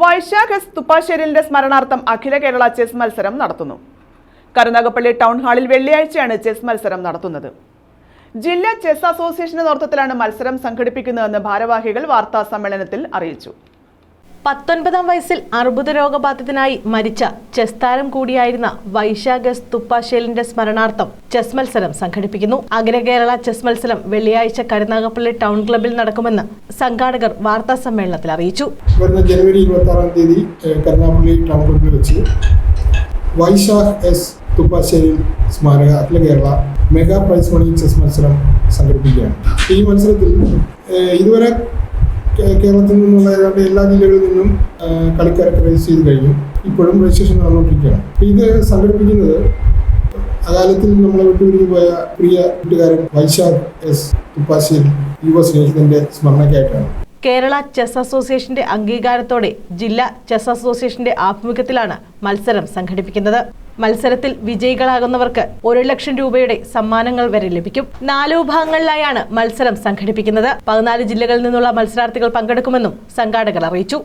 Vaishakh S തുപ്പാശ്ശേരിലിന്റെ സ്മരണാർത്ഥം അഖില കേരള ചെസ് മത്സരം നടത്തുന്നു. കരുനാഗപ്പള്ളി ടൗൺ ഹാളിൽ വെള്ളിയാഴ്ചയാണ് ചെസ് മത്സരം നടത്തുന്നത്. ജില്ലാ ചെസ് അസോസിയേഷന്റെ നേതൃത്വത്തിലാണ് മത്സരം സംഘടിപ്പിക്കുന്നതെന്ന് ഭാരവാഹികൾ വാർത്താ സമ്മേളനത്തിൽ അറിയിച്ചു. പത്തൊൻപതാം വയസ്സിൽ അർബുദ രോഗബാധിതനായി മരിച്ച ചെസ് താരം കൂടിയായിരുന്ന വൈശാഖസ് തുപ്പാശേലിന്റെ സ്മരണാർത്ഥം ചെസ് മത്സരം സംഘടിപ്പിക്കുന്നു. അഖില കേരള ചെസ് മത്സരം വെള്ളിയാഴ്ച കരുനാഗപ്പള്ളി ടൗൺ ക്ലബിൽ നടക്കുമെന്ന് സംഘാടകർ വാർത്താ സമ്മേളനത്തിൽ അറിയിച്ചു. വരുന്ന ജനുവരി ഇരുപത്തി ആറാം തീയതി കരുനാഗപ്പള്ളി ടൗൺ ക്ലബിൽ വെച്ച് വൈശാഖ് എസ് സ്മാരക അഖില Kerala mega prize money chess മത്സരം സംഘടിപ്പിക്കുകയാണ്. ഈ മത്സരത്തിൽ ഇതുവരെ കേരളത്തിൽ നിന്നുള്ള ഏതാണ്ട് എല്ലാ ജില്ലകളിൽ നിന്നും കളിക്കാരൊക്കെ രജിസ്റ്റർ ചെയ്ത് കഴിഞ്ഞു. ഇപ്പോഴും രജിസ്ട്രേഷൻ നടന്നുകൊണ്ടിരിക്കുകയാണ്. ഇത് സംഘടിപ്പിക്കുന്നത് അകാലത്തിൽ നമ്മളെ വിട്ടുപിരിഞ്ഞു പോയ പ്രിയ കൂട്ടുകാരൻ വൈശാഖ് എസ് തുപ്പാശ്ശേരി യുവ സ്നേഹിതന്റെ സ്മരണയ്ക്കായിട്ടാണ് കേരള ചെസ് അസോസിയേഷന്റെ അംഗീകാരത്തോടെ ജില്ലാ ചെസ് അസോസിയേഷന്റെ ആഭിമുഖ്യത്തിലാണ് മത്സരം സംഘടിപ്പിക്കുന്നത്. മത്സരത്തിൽ വിജയികളാകുന്നവർക്ക് ഒരു ലക്ഷം രൂപയുടെ സമ്മാനങ്ങൾ വരെ ലഭിക്കും. നാല് വിഭാഗങ്ങളിലായാണ് മത്സരം സംഘടിപ്പിക്കുന്നത്. പതിനാല് ജില്ലകളിൽ നിന്നുള്ള മത്സരാർത്ഥികൾ പങ്കെടുക്കുമെന്നും സംഘാടകർ അറിയിച്ചു.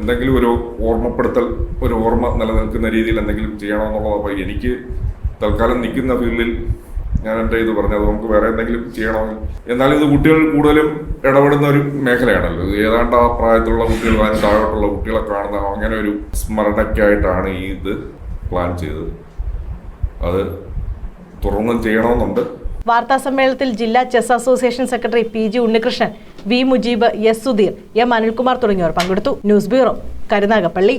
എന്തെങ്കിലും ഒരു ഓർമ്മപ്പെടുത്തൽ ഒരു ഓർമ്മ നിലനിൽക്കുന്ന രീതിയിൽ എന്തെങ്കിലും ചെയ്യണമെന്നുള്ളത് അപ്പോൾ എനിക്ക് തൽക്കാലം നിൽക്കുന്ന ഫീൽഡിൽ ഞാൻ എന്റെ ഇത് പറഞ്ഞത് നമുക്ക് വേറെ എന്തെങ്കിലും ചെയ്യണമെങ്കിൽ. എന്നാലും ഇത് കുട്ടികൾ കൂടുതലും ഇടപെടുന്ന ഒരു മേഖലയാണല്ലോ. ഏതാണ്ട് ആ പ്രായത്തിലുള്ള കുട്ടികൾ അതിന് താഴോട്ടുള്ള കുട്ടികളെ കാണുന്ന അങ്ങനെ ഒരു സ്മരണയ്ക്കായിട്ടാണ് ഈ ഇത് പ്ലാൻ ചെയ്തത് അത് തുറന്നും ചെയ്യണമെന്നുണ്ട്. വാർത്താ സമ്മേളനത്തിൽ ജില്ലാ chess association secretary P G Unnikrishnan V Mujeeb S Sudheer M Anilkumar തുടങ്ങിയവർ പങ്കെടുത്തു. News bureau Karunagappally.